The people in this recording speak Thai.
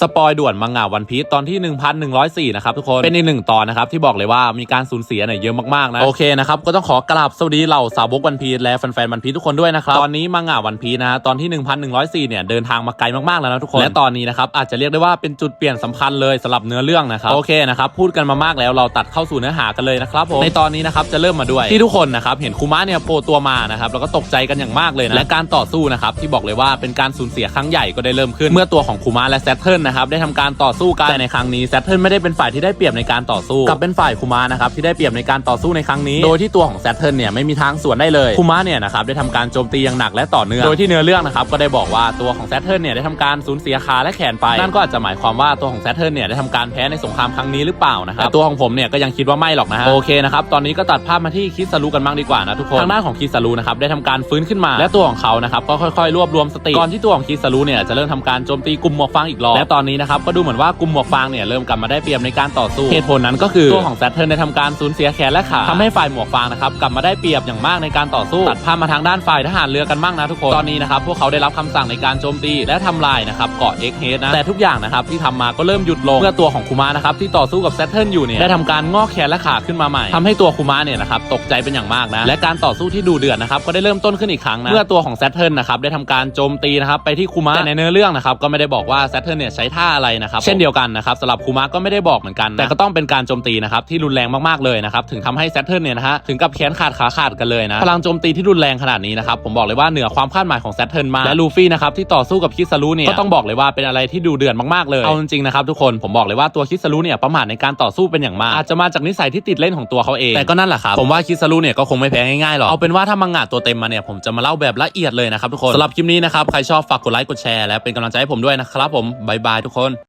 สปอยด่วนมังงะวันพี e ตอนที่ 1104 นะครับทุกคนเป็นอีกหนึ่งตอนนะครับที่บอกเลยว่ามีการสูญเสียเนี่ยเยอะมากๆนะโอเคนะครับก็ต้องขอกราบสวัสดีเหล่าสาวกวันพีและแฟนๆวันพีทุกคนด้วยนะครับตอนนี้มังงะวันพีนะฮะตอนที่ 1104 เนี่ยเดินทางมาไกลมากๆแล้วนะทุกคนและตอนนี้นะครับอาจจะเรียกได้ว่าเป็นจุดเปลี่ยนสำคัญเลยสำหรับเนื้อเรื่องนะครับโอเคนะครับพูดกันมามากแล้วเราตัดเข้าสู่เนื้อหากันเลยนะครับผมในตอนนี้นะครับจะเริ่มมาด้วยที่ทุกคนนะครับเห็นคูมะเนี่ยโผล่ตัวมานะครับแล้วก็ตกใจกันอย่างมากเลยนะและการต่อสู้นะครับที่บอกเลยว่าเป็นการสูญเสียครั้งใหญ่ก็ได้เริ่มขึ้นเมื่อตัวของคูมะและแซทเทิลนะครับได้ทำการต่อสู้กันแต่ในครั้งนี้แซทเทิลไม่ได้เป็นฝ่ายที่ได้เปรียบในการต่อสู้กลับเป็นฝ่ายคูมะนะครับที่ได้เปรียบในการต่อสู้ในครั้งนี้ โดยที่ตัวของแซทเทิลเนี่ยไม่มีทางสวนได้เลยคูมะเนี่ยนะครับได้ทำการโจมตีอย่างหนักและต่อเนื่องโดยที่เนื้อเรื่องนะครับก็ได้บอกว่าตัวของแซทเทิลเนี่ยได้ทำการสูญเสียขาและแขนไปนั่นก็อาจจะหมายความว่าตัวของแซทเทิลเนี่ยได้ทำการแพ้ในสงครามครั้งนี้หรือเปล่านะครับแต่ตัวของผมเนี่ยก็ยังคิดว่าไม่หรอกนะฮะโอเคนะครับตอนนี้ก็ตัดภาพมาที่คิสรุกันบ้างดีกว่านะทุกคนทางด้านของคิสรุนะครับได้ทำการฟื้นขึ้นมา และตัวของเขานะครับก็ค่อยๆ รวบรวมสติก่อนที่ตัวของคิสรุเนี่ยจะเริ่มทำการโจมตีกลุ่มหมวกฟางอีกรอบและตอนนี้นะครับก็ดูเหมือนว่ากลุ่มหมวกฟางเนี่ยเริ่มกลับมาได้เปรียบในการต่อสู้เหตุผลนั้นก็คือตัวของแซทเทิลได้ทำการสูญเสียแขนและขาทำให้ฝ่ายหมวกฟางนะครับกลับมาได้เปรียบอย่างมากในการต่อสู้ตัดภาพมาทางด้านฝ่ายทหารเรือกันบ้างนะทุกคนตอนนี้นะครับพวกเขาได้รับคำสั่งในการโจมตีและทำลายนะครับเกาะเอ็กเฮดนะแต่ทุกอย่างนะครับที่ทำมาก็เริ่มหยุดลงเมื่อตัวของคูมานะครับที่ต่อสู้กับแซทเทิลอยู่เนี่ยได้ทำการงอกแขนและขาขึ้นมาใหม่ทำให้ตัวคูมาเนี่ยนะครับตกใจเป็นอย่างมากนะและการต่อสู้ที่ดูเดือดนะครับก็ได้เริ่มต้นขึ้นอีกครั้งนะเมื่อตัวของแซทเทิลนะครับได้ทำการโจมตีนะครับไปที่คูมาแต่ในเนื้อเรื่องนะครับก็ไม่ได้บอกว่าแซทเทิลเนี่ยใช้ท่าอะไรนะครับเช่นเดียวกันนะครับสำหรับคูมาก็ไม่ได้บอกเหมือนกันนะแต่ก็ต้องเป็นการโจมตีนะครับที่รุนแรงมากๆเลยนะครับถึงทำให้แซทเทิลเนี่ยนะฮะถึงกับแขนขาดขาขาดกันเลยนะพลังโจมตีที่รุนแรงขนาดนี้นะครับผมบอกเลยว่าเหนือความคาดหมายของแซทเทิลมากและลูฟี่นะครับที่ต่อสู้กับคิสรุเนี่ยก็ต้องบอกเลยว่าเป็นอะไรที่ดูเดือดมากๆเลยเอาจริงๆนะครับทุกคนผมบอกเลยว่าตัวคิสรุเนี่ยประมาทในการต่อสู้เป็นอย่างมากอาจจะมาจากนิสัยที่ติดเล่นของตัวเขาเองแต่ก็นั่นแหละครับผมว่าคิสรุเนี่ยก็คงไม่แพ้ง่ายๆหรอกเอาเป็นว่าถ้ามังงะตัวเต็มมาเนี่ยผมจะมาเล่าแบบละเอียดเลยนะครับทุกคนสำหรับคลิปนี้นะครับใครชอบฝากกดไลค์กดแชร์และเป็นกำลังใจให้ผมด้วยนะครับผมบายบายทุกคน